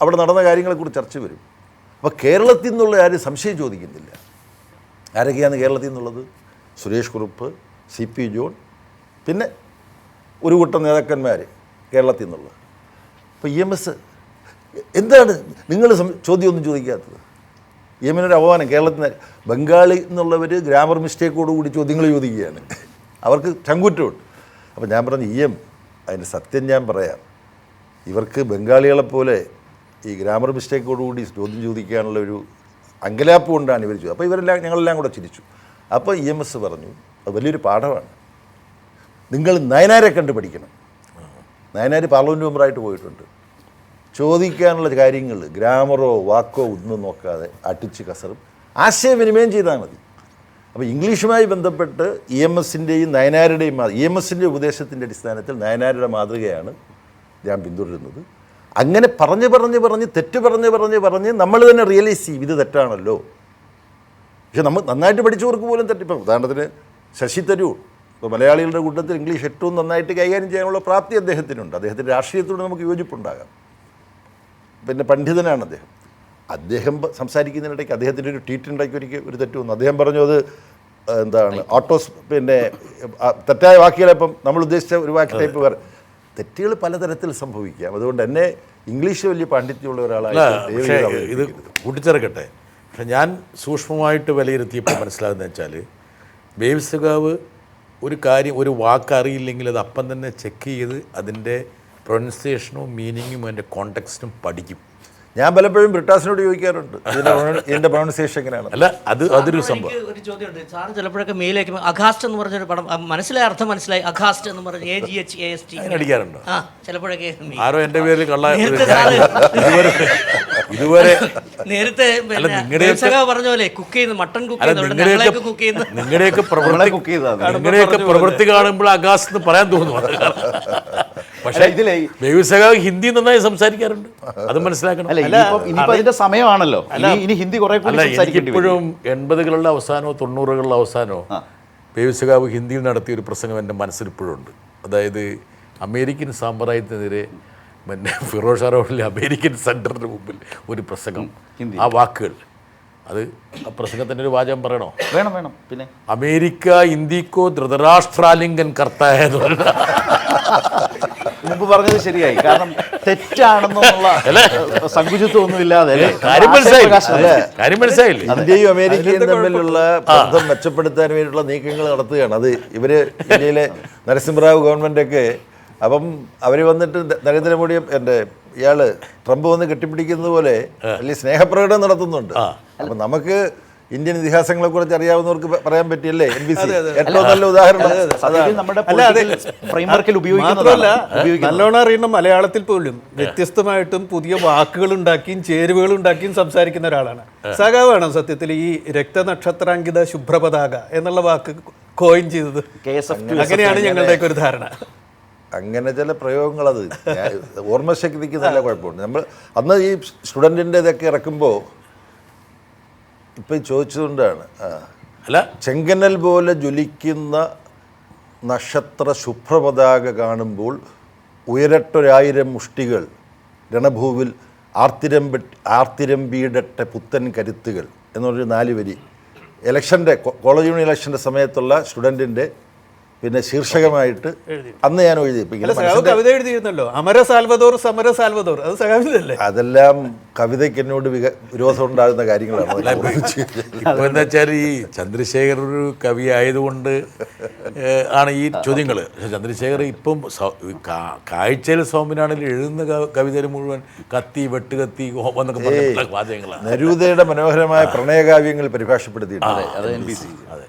Speaker 3: അവിടെ നടന്ന കാര്യങ്ങളെക്കുറിച്ച് ചർച്ച വരും. അപ്പോൾ കേരളത്തിൽ നിന്നുള്ള ആരും സംശയം ചോദിക്കുന്നില്ല. ആരൊക്കെയാണ് കേരളത്തിൽ നിന്നുള്ളത്? സുരേഷ് കുറുപ്പ് സി പി ജോൺ പിന്നെ ഒരു കൂട്ടം നേതാക്കന്മാർ കേരളത്തിൽ നിന്നുള്ള അപ്പോൾ ഇ എം എസ് എന്താണ് നിങ്ങൾ ചോദ്യമൊന്നും ചോദിക്കാത്തത്? ഇ എമ്മിനൊരു അപമാനം. കേരളത്തിൽ നിന്ന് ബംഗാളി എന്നുള്ളവർ ഗ്രാമർ മിസ്റ്റേക്കോടുകൂടി ചോദ്യങ്ങൾ ചോദിക്കുകയാണ്. അവർക്ക് ചങ്കുറ്റമുണ്ട്. അപ്പോൾ ഞാൻ പറഞ്ഞു ഇ എം അതിന്റെ സത്യം ഞാൻ പറയാം. ഇവർക്ക് ബംഗാളികളെപ്പോലെ ഈ ഗ്രാമർ മിസ്റ്റേക്കോടുകൂടി ചോദ്യം ചോദിക്കാനുള്ള ഒരു അങ്കലാപ്പ് കൊണ്ടാണ് ഇവർ ചോദിച്ചത് അപ്പോൾ ഇവരെല്ലാം ഞങ്ങളെല്ലാം കൂടെ ചിരിച്ചു. അപ്പോൾ ഇ എം എസ് പറഞ്ഞു അത് വലിയൊരു പാഠമാണ്. നിങ്ങൾ നയനാരെ കണ്ട് പഠിക്കണം നയനാർ പാർലമെന്റ് മെമ്പറായിട്ട് പോയിട്ടുണ്ട്. ചോദിക്കാനുള്ള കാര്യങ്ങൾ ഗ്രാമറോ വാക്കോ ഒന്നും നോക്കാതെ അടിച്ച് കസറും. ആശയവിനിമയം ചെയ്താൽ മതി. അപ്പോൾ ഇംഗ്ലീഷുമായി ബന്ധപ്പെട്ട് ഇ എം എസിന്റെയും നയനാരുടെയും ഇ എം എസിന്റെ ഉപദേശത്തിന്റെ അടിസ്ഥാനത്തിൽ നയനാരുടെ മാതൃകയാണ് ഞാൻ പിന്തുടരുന്നത്. അങ്ങനെ പറഞ്ഞ് പറഞ്ഞ് പറഞ്ഞ് തെറ്റ് പറഞ്ഞ് പറഞ്ഞ് പറഞ്ഞ് നമ്മൾ തന്നെ റിയലൈസ് ചെയ്യും ഇത് തെറ്റാണല്ലോ. പക്ഷെ നമ്മൾ നന്നായിട്ട് പഠിച്ചവർക്ക് പോലും തെറ്റി ഇപ്പം ഉദാഹരണത്തിന് ശശി തരൂർ ഇപ്പോൾ മലയാളികളുടെ കൂട്ടത്തിൽ ഇംഗ്ലീഷ് ഏറ്റവും നന്നായിട്ട് കൈകാര്യം ചെയ്യാനുള്ള പ്രാപ്തി അദ്ദേഹത്തിനുണ്ട്. അദ്ദേഹത്തിന്റെ രാഷ്ട്രീയത്തോട് നമുക്ക് യോജിപ്പുണ്ടാകാം. പിന്നെ പണ്ഡിതനാണ് അദ്ദേഹം. അദ്ദേഹം സംസാരിക്കുന്നതിനിടയ്ക്ക് അദ്ദേഹത്തിന്റെ ഒരു ട്വീറ്റ് ഉണ്ടാക്കി ഒരിക്കൽ ഒരു തെറ്റ് വന്നു. അദ്ദേഹം പറഞ്ഞു അത് എന്താണ് ഓട്ടോസ് പിന്നെ തെറ്റായ വാക്കുകളിപ്പം നമ്മൾ ഉദ്ദേശിച്ച ഒരു വാക്ക് ടൈപ്പ് വേറെ. തെറ്റുകൾ പലതരത്തിൽ സംഭവിക്കാം. അതുകൊണ്ട് എന്നെ ഇംഗ്ലീഷ് വലിയ പാണ്ഡിത്യമുള്ള ഒരാളാണ്
Speaker 2: ഇത്. കൂട്ടിച്ചേർക്കട്ടെ. പക്ഷെ ഞാൻ സൂക്ഷ്മമായിട്ട് വിലയിരുത്തിയപ്പോൾ മനസ്സിലാകുന്നത് വെച്ചാൽ ബേബിസഖാവ് ഒരു കാര്യം ഒരു വാക്കറിയില്ലെങ്കിൽ അത് അപ്പം തന്നെ ചെക്ക് ചെയ്ത് അതിന്റെ പ്രൊനൗൺസിയേഷനും മീനിങ്ങും അതിന്റെ കോണ്ടെക്സ്റ്റും പഠിക്കും.
Speaker 3: ഞാൻ പലപ്പോഴും ബ്രിട്ടാസിനോട് ചോദിക്കാറുണ്ട്. എന്റെ പ്രൊണ- പ്രൊണൗൺസിയേഷൻ എങ്ങനെയാണ്?
Speaker 2: അല്ല അത് അതൊരു സംഭവം.
Speaker 5: ഒരു ചോദ്യമുണ്ട് സാറ് ചിലപ്പോഴൊക്കെ മെയിലേക്ക് അഗാസ്റ്റ് എന്ന് പറഞ്ഞൊരു പടം മനസ്സിലായ അർത്ഥം മനസ്സിലായി. അഗാസ്റ്റ് എന്ന് പറഞ്ഞ A G H A S T
Speaker 2: അതിനടിക്കാറുണ്ടോ
Speaker 5: ആ ചിലപ്പോഴൊക്കെ
Speaker 2: ആരോ എന്റെ പേരിൽ കള്ള ഇതുവരെ
Speaker 5: നേരത്തെ പറഞ്ഞ പോലെ കുക്ക് ചെയ്യുന്ന മട്ടൺ കുക്ക് ഞങ്ങളെയൊക്കെ കുക്ക് ചെയ്യുന്ന
Speaker 2: നിങ്ങളുടെയൊക്കെ പ്രവൃത്തി നിങ്ങളുടെയൊക്കെ പ്രവൃത്തി കാണുമ്പോൾ അഗാസ് എന്ന് പറയാൻ തോന്നുന്നു. പക്ഷേ
Speaker 1: ഇതിലെ
Speaker 2: ബേബിസഖാവ് ഹിന്ദി നന്നായി സംസാരിക്കാറുണ്ട്. അത് മനസ്സിലാക്കണം.
Speaker 1: അതിന്റെ സമയമാണല്ലോ. ഇനി ഹിന്ദി കുറെ കൂടി
Speaker 2: അല്ല
Speaker 1: സംസാരിക്കേണ്ടി വരും.
Speaker 2: എനിക്കിപ്പോഴും എൺപതുകളുടെ അവസാനമോ തൊണ്ണൂറുകളുടെ അവസാനമോ ബേബിസഖാവ് ഹിന്ദിയിൽ നടത്തിയ ഒരു പ്രസംഗം എന്റെ മനസ്സിൽ ഇപ്പോഴും ഉണ്ട് അതായത് അമേരിക്കൻ സാമ്പ്രദായത്തിനെതിരെ പിന്നെ ഫിറോഷ റോഡിലെ അമേരിക്കൻ സെന്ററിന് മുമ്പിൽ ഒരു പ്രസംഗം. ആ വാക്കുകൾ. അത് ആ പ്രസംഗത്തിന്റെ ഒരു വാചകം പറയണോ?
Speaker 1: വേണം വേണം. പിന്നെ?
Speaker 2: അമേരിക്ക ഇന്ത്യക്കോ ധൃതരാഷ്ട്രാലിംഗൻ കർത്തായ പറഞ്ഞ
Speaker 1: മുമ്പ് പറഞ്ഞത് ശരിയായി. കാരണം തെറ്റാണെന്നുള്ള സങ്കുചിത്വം ഒന്നും ഇല്ലാതെ
Speaker 3: ഇന്ത്യയും അമേരിക്കയും തമ്മിലുള്ള ബന്ധം മെച്ചപ്പെടുത്താൻ വേണ്ടിയുള്ള നീക്കങ്ങൾ നടത്തുകയാണ്. അത് ഇവർ ഇന്ത്യയിലെ നരസിംഹറാവു ഗവൺമെന്റൊക്കെ അപ്പം അവർ വന്നിട്ട് നരേന്ദ്രമോദി എന്റെ ഇയാൾ ട്രംപ് വന്ന് കെട്ടിപ്പിടിക്കുന്നത് പോലെ വലിയ സ്നേഹപ്രകടനം നടത്തുന്നുണ്ട്. അപ്പം നമുക്ക് ഇന്ത്യൻ ഇതിഹാസങ്ങളെ കുറിച്ച് അറിയാവുന്നവർക്ക് പറയാൻ പറ്റിയല്ലേ? എൻ ബി സി ഏറ്റവും നല്ല ഉദാഹരണം.
Speaker 4: നല്ലോണം അറിയുന്ന മലയാളത്തിൽ പോലും വ്യത്യസ്തമായിട്ടും പുതിയ വാക്കുകൾ ഉണ്ടാക്കിയും ചേരുവകൾ ഉണ്ടാക്കിയും സംസാരിക്കുന്ന ഒരാളാണ്. സഖാവാണ് സത്യത്തിൽ ഈ രക്തനക്ഷത്രാങ്കിത ശുഭ്രപതാക എന്നുള്ള വാക്ക് കോയിൻ ചെയ്തത്? അങ്ങനെയാണ് ഞങ്ങളുടെ ഒരു ധാരണ.
Speaker 3: അങ്ങനെ ചില പ്രയോഗങ്ങൾ അത് <laughs> ഓർമ്മശക്തിക്ക് നല്ല കുഴപ്പമുണ്ട്. നമ്മൾ അന്ന് ഈ സ്റ്റുഡന്റിന്റെ ഇതൊക്കെ ഇറക്കുമ്പോൾ ഇപ്പം ചോദിച്ചതുകൊണ്ടാണ്.
Speaker 2: അല്ല.
Speaker 3: ചെങ്കനൽ പോലെ ജ്വലിക്കുന്ന നക്ഷത്ര ശുഭ്രപതാക കാണുമ്പോൾ ഉയരട്ടൊരായിരം മുഷ്ടികൾ രണഭൂവിൽ ആർത്തിരമ്പ ആർത്തിരമ്പീടട്ടെ പുത്തൻ കരുത്തുകൾ എന്നൊരു നാല് വരി. ഇലക്ഷന്റെ കോളേജ് യൂണിയൻ ഇലക്ഷന്റെ സമയത്തുള്ള സ്റ്റുഡന്റിന്റെ പിന്നെ ശീർഷകമായിട്ട് അന്ന് ഞാൻ എഴുതി
Speaker 4: കവിത എഴുതിയിരുന്നല്ലോ. അമര സാൽവദോർ സമര സാൽവദോർ. അത്
Speaker 3: അതെല്ലാം കവിതയ്ക്ക് എന്നോട് വിരോധം ഉണ്ടാകുന്ന കാര്യങ്ങളാണ്.
Speaker 2: ഇപ്പൊ എന്താ വെച്ചാൽ ഈ ചന്ദ്രശേഖർ ഒരു കവി ആയതുകൊണ്ട് ആണ് ഈ ചോദ്യങ്ങൾ പക്ഷെ ചന്ദ്രശേഖർ ഇപ്പം കാഴ്ചയിൽ സൗമ്യനാണെങ്കിൽ എഴുതുന്ന കവിതയിൽ മുഴുവൻ കത്തി വെട്ടുകത്തി എന്നൊക്കെ പറഞ്ഞിട്ടുള്ള വാചകങ്ങളാണ്.
Speaker 3: നരൂദയുടെ മനോഹരമായ പ്രണയകാവ്യങ്ങൾ പരിഭാഷപ്പെടുത്തിയിട്ടുണ്ട്.
Speaker 2: അതെ.